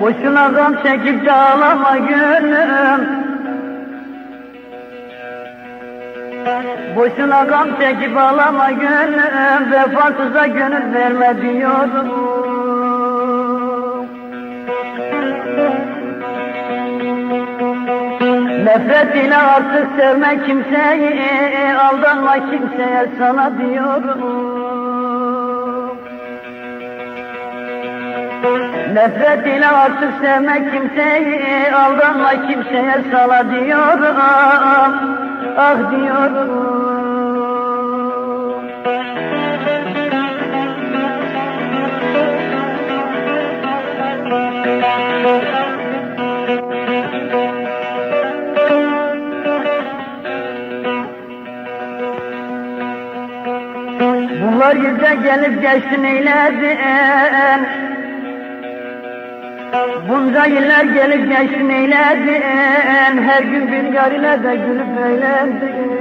Boşuna gam çekip de ağlama gönlüm Boşuna gam çekip ağlama gönlüm Vefasıza gönül verme diyorum. Nefret ile artık sevme kimseyi Aldanma kimseye sana diyorum. Nefret ile artık sevme kimseyi Aldanma kimseye sana diyorum Ah diyorum Bunlar yüze gelip geçsin eyledin Bunca yıllar gelip geçsin eyledin Her gün bir yar ile de gülüp eğlendin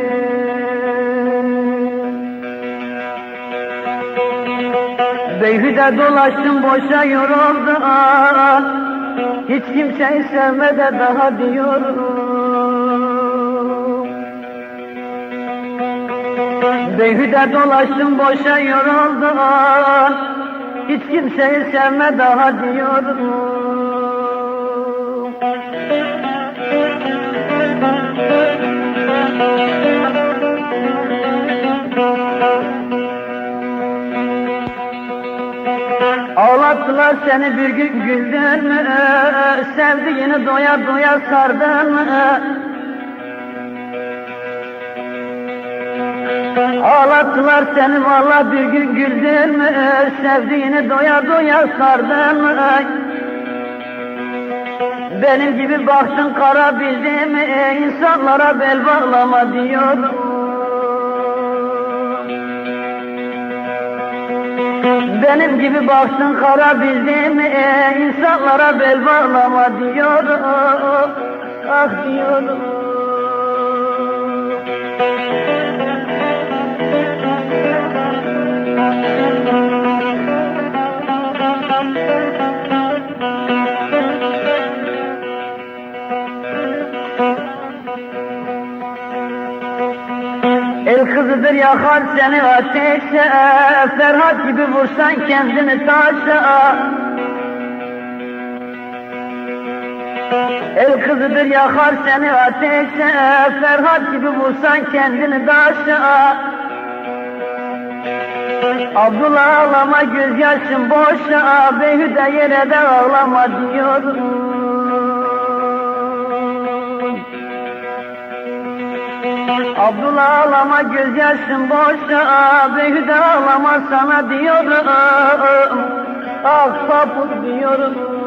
Beyhude dolaştım boşa yoruldum. Hiç kimseyi sevme de daha diyorum. Beyhude dolaştım boşa yoruldum Hiç kimseyi sevme daha diyorum Ağlattılar seni bir gün güldün mü? Sevdiğini doya doya sardın mı? Ağlattılar seni valla bir gün güldün mü? Sevdiğini doya doya sardın mı? Benim gibi baktın kara bildin mi? İnsanlara bel bağlama diyorum. Benim gibi baktın kara bildin mi? İnsanlara bel bağlama diyorum. Ah diyorum. El kızıdır yakar seni ateşe Ferhat gibi vursan kendini taşa. El kızıdır yakar seni ateşe Ferhat gibi vursan kendini taşa. Abdullah ağlama gözyaşın boşa. Beyhude yere de ağlama diyorum Abdullah ağlama gözyaşın boşa Beyhude ağlama sana diyorum. Ah sapık diyorum